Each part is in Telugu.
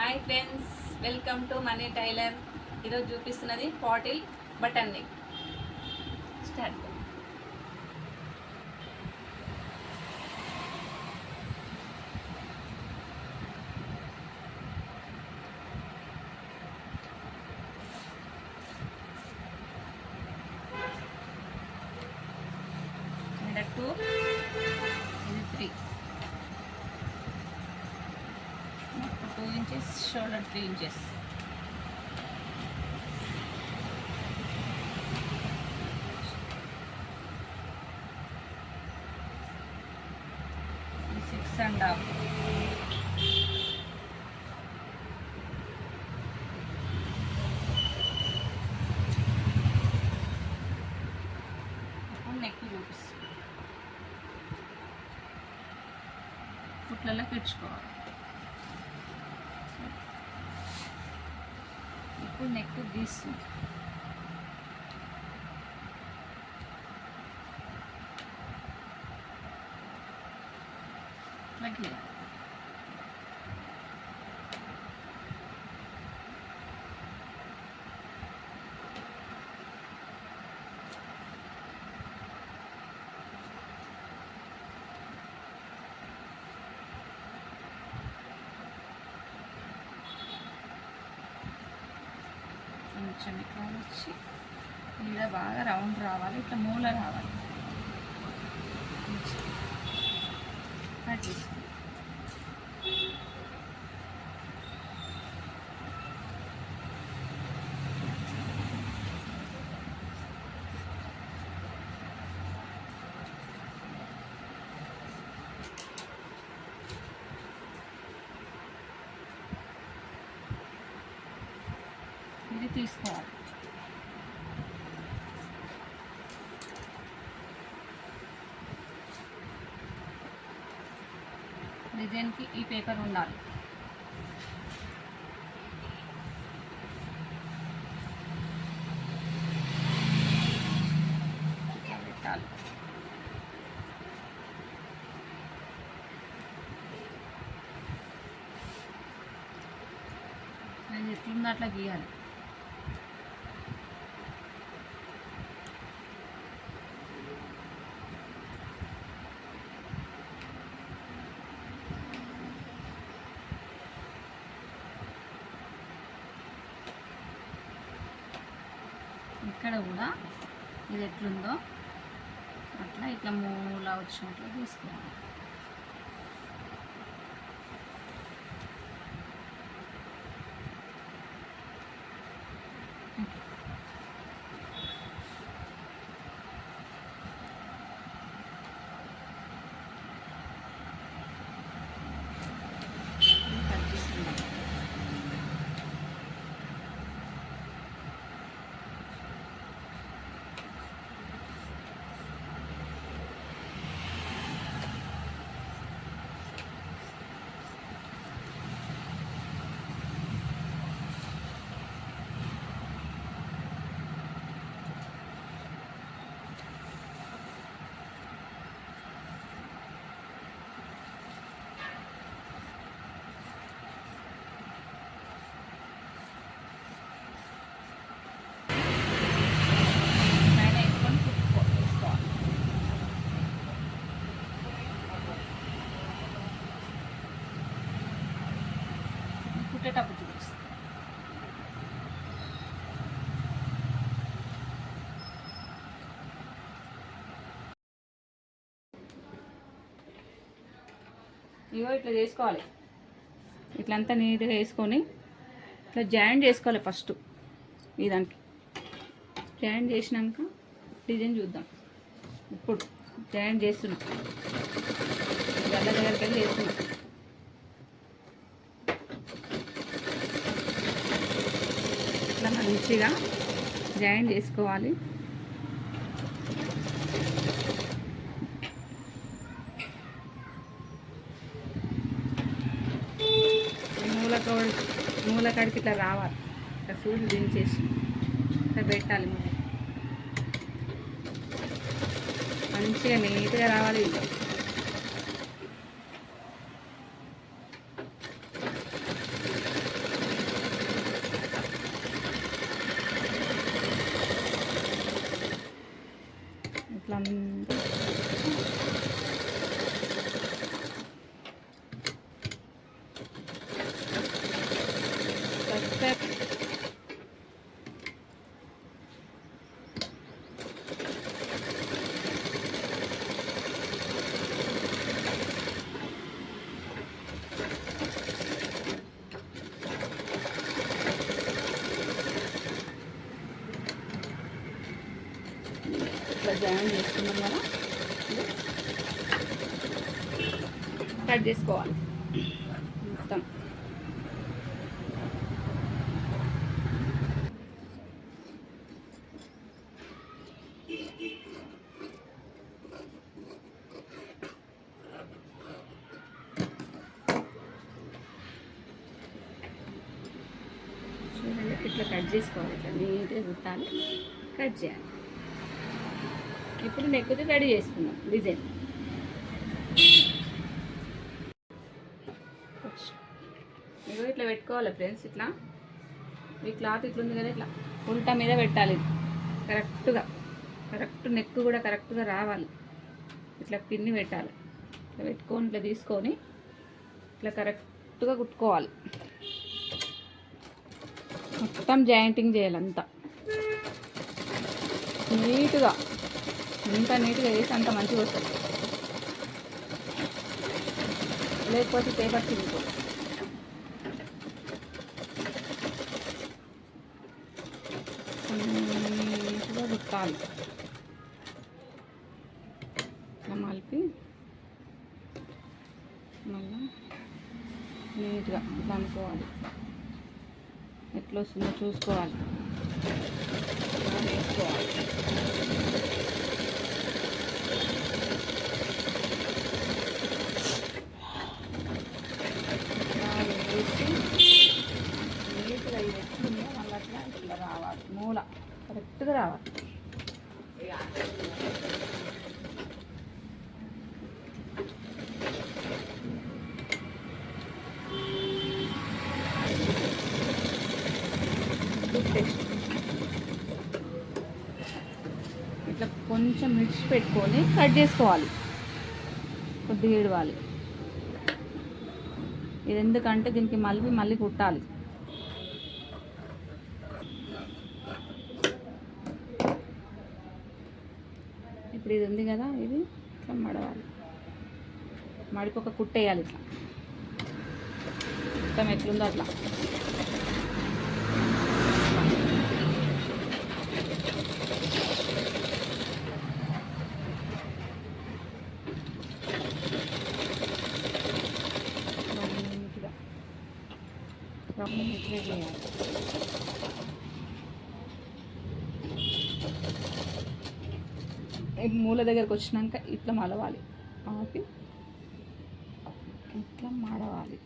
Hi friends welcome to Mani tailor. ఈరోజు చూపిస్తున్నది పాటిల్ బటన్ నెక్. స్టార్ట్. changes. ఇప్పుడు నెక్ గీస్తుంది ఇట్లా వచ్చండి కొంచెం ఇట్లా వచ్చి ఇలా బాగా రౌండ్ రావాలి ఇట్లా మూల రావాలి కొంచెం. కట్ ఇది తీసుకోవాలి డిజైన్కి ఈ పేపర్ ఉండాలి ఇట్లా పెట్టాలి అది ఎట్లుందో అట్లా గీయాలి ఇక్కడ కూడా ఇది ఎట్లుందో అట్లా ఇట్లా మూలా వచ్చినట్లు తీసుకోవాలి ఇది కట్ చేసుకుందాం పైన వేసుకొని కుట్టుకో వేసుకోవాలి ఇది చూపిస్తాను ఇగో ఇట్లా చేసుకోవాలి. ఇట్లంతా నీట్గా వేసుకొని ఇట్లా జాయిన్ చేసుకోవాలి ఫస్ట్ ఈ దానికి. జాయిన్ చేసినాక డిజైన్ చూద్దాం. ఇప్పుడు జాయిన్ చేస్తున్నాం. గల్ల దగ్గరికి వెళ్ళి చేస్తున్నాం ఇట్లా మంచిగా జాయిన్ చేసుకోవాలి. మూలకోడి మూలకాడికి ఇట్లా రావాలి. ఇట్లా సూర్యుడు దించేసి ఇట్లా పెట్టాలి మంచిగా నీట్గా రావాలి ఇట్లా ఇట్లా జాయిన్ చేసుకున్నాం కదా. కట్ చేసుకోవాలి. మొత్తం. ఇట్లా కట్ చేసుకోవాలి. ఇట్లా నీట్గా కుట్టాలి కట్ చేయాలి. ఇప్పుడు నెక్కుది రెడీ చేసుకున్నాం డిజైన్. ఇగో ఇట్లా పెట్టుకోవాలి ఫ్రెండ్స్ ఇట్లా. ఈ క్లాత్ ఇట్లా ఉంది కదా ఇట్లా. ఉల్టా మీద పెట్టాలి కరెక్ట్గా. కరెక్ట్ నెక్ కూడా కరెక్ట్గా రావాలి. ఇట్లా పిన్ని పెట్టాలి. ఇట్లా పెట్టుకొని ఇట్లా తీసుకొని ఇట్లా కరెక్ట్గా కుట్టుకోవాలి. మొత్తం జాయింటింగ్ చేయాలి అంతా నీట్గా. ఇంత నీట్గా వేసి అంత మంచిగా వస్తుంది. లేకపోతే పేపర్ తిరిగిపోతుంది నీట్గా రుక్కాలి ఇట్లా మలిపి మళ్ళీ నీట్గా ఇట్లా అనుకోవాలి ఎట్లా వస్తుందో చూసుకోవాలి. వేసుకోవాలి ఇలా వేసి నీట్గా ఇది ఎట్లుందో మళ్ళీ అట్లా ఇట్లా రావాలి మూల కరెక్ట్గా రావాలి. ఇట్లా కొంచెం మిర్చి పెట్టుకొని కట్ చేసుకోవాలి. కొద్దిగా ఇడవాలి ఇది ఎందుకంటే దీనికి మళ్ళీ మళ్ళీ కుట్టాలి. ఇప్పుడు ఇది ఉంది కదా ఇది? ఇట్లా మడవాలి. మడికి ఒక కుట్టేయాలి ఇట్లా. మొత్తం ఎట్లుందో అట్లా. నీట్గా రౌండ్ ఇట్లా చేయాలి ఈ మూల దగ్గరకు వచ్చినాక ఇట్లా మలవాలి. ఆపి. ఇట్లా మడవాలి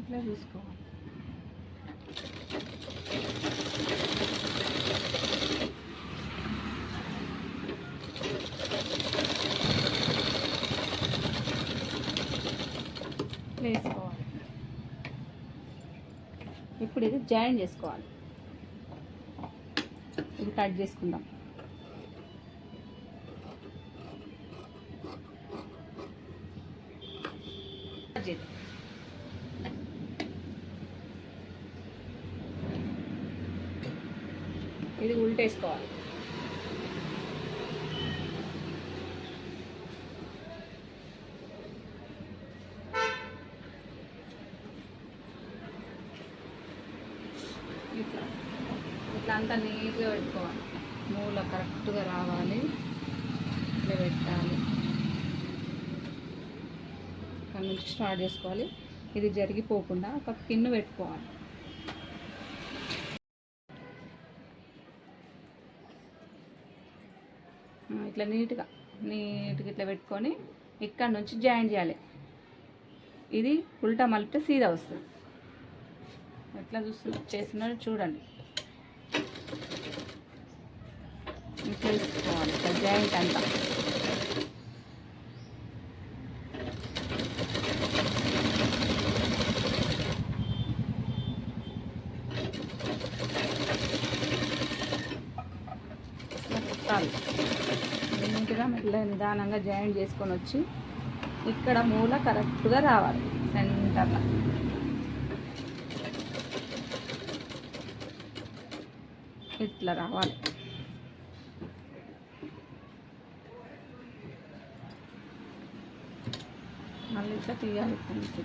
ఇట్లా చూసుకోవాలి ఇట్లా వేసుకోవాలి. ఇప్పుడు ఇది జాయిన్ చేసుకోవాలి. ఇది కట్ చేసుకుందాం కట్ చేద్దాం. ఇది ఉల్టేసుకోవాలి ఇట్లా ఇట్లా అంతా నీట్గా పెట్టుకోవాలి. మూల కరెక్ట్గా రావాలి. ఇట్లా పెట్టాలి. ఇక్కడ నుంచి స్టార్ట్ చేసుకోవాలి. ఇది జరిగిపోకుండా ఒక పిన్ను పెట్టుకోవాలి. ఇట్లా నీట్గా నీట్గా ఇట్లా పెట్టుకొని ఇక్కడ నుంచి జాయిన్ చేయాలి. ఇది ఉల్టా మలిపితే సీదా వస్తుంది. ఎట్లా చూస్తు చేస్తున్నారో చూడండి. చేసుకోవాలి తీసుకోవాలి ఇట్లా జాయింట్ అంతా పెట్టాలి నీట్గా నిదానంగా జాయిన్ చేసుకొని వచ్చి ఇక్కడ మూల కరెక్ట్గా రావాలి సెంటర్లో ఇట్లా రావాలి. మళ్ళీ ఇట్లా తీయాలి ఇట్లా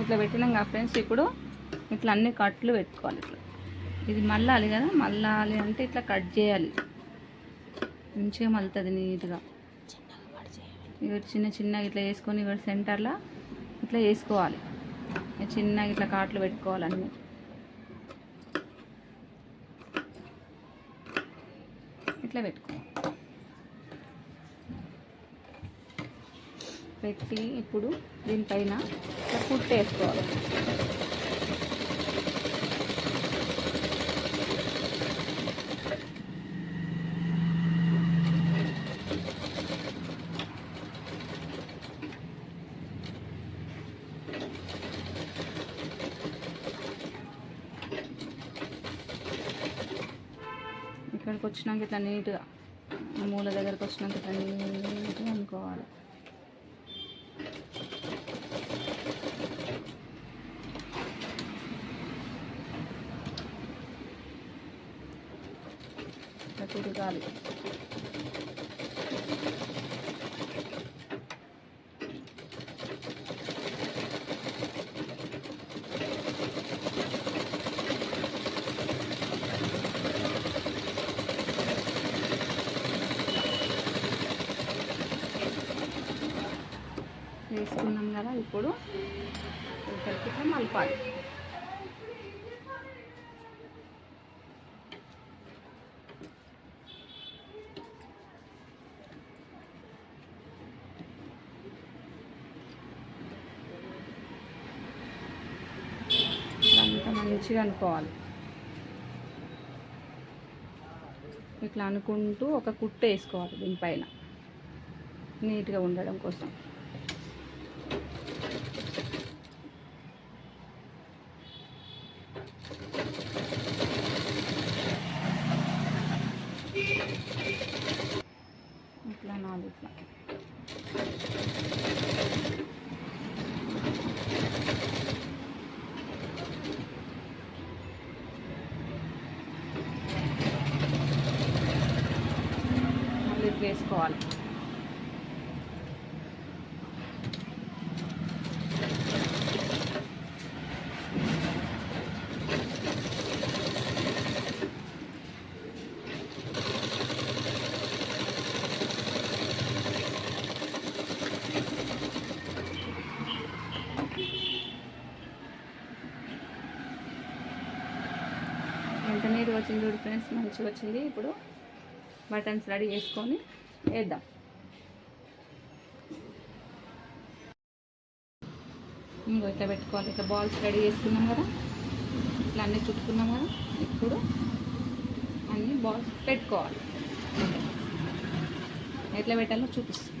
ఇట్లా పెట్టినాం కదా ఫ్రెండ్స్ ఇప్పుడు ఇట్లా అన్ని కట్లు పెట్టుకోవాలి ఇట్లా. ఇది మళ్ళాలి కదా మళ్ళాలి అంటే ఇట్లా కట్ చేయాలి. మంచిగా మళ్తుంది నీట్గా. ఇవి చిన్న చిన్నగా ఇట్లా వేసుకొని ఇక్కడ సెంటర్లో ఇట్లా వేసుకోవాలి. చిన్నగా ఇట్లా కాట్లు పెట్టుకోవాలి అన్నీ. ఇట్లా పెట్టుకోవాలి పెట్టి ఇప్పుడు దీనిపైన ఇట్లా పుట్టేసుకోవాలి ఇక్కడికి వచ్చినాక ఇట్లా నీట్గా మూల దగ్గరకు వచ్చినాక ఇట్లా నీట్గా అనుకోవాలి ఇట్లా తిరగాలి వేసుకున్నాం కదా ఇప్పుడు ఇక్కడికి మలపాలి. అంతా మంచిగా అనుకోవాలి. ఇట్లా అనుకుంటూ ఒక కుట్ట వేసుకోవాలి దీనిపైన. నీట్గా ఉండడం కోసం ఇట్లా నాలుగు ఇట్లా మళ్ళీ ఇట్లా వేసుకోవాలి ఎంత నీరు వచ్చింది చూడు ఫ్రెండ్స్ మంచిగా వచ్చింది. ఇప్పుడు బటన్స్ రెడీ చేసుకొని వేద్దాం. ఇంకో ఇట్లా పెట్టుకోవాలి. ఇట్లా బాల్స్ రెడీ చేసుకున్నాం కదా. ఇట్లా అన్నీ చుట్టుకున్నాం కదా. ఇప్పుడు అన్నీ బాల్స్ పెట్టుకోవాలి. ఎట్లా పెట్టాలో చూపిస్తాం.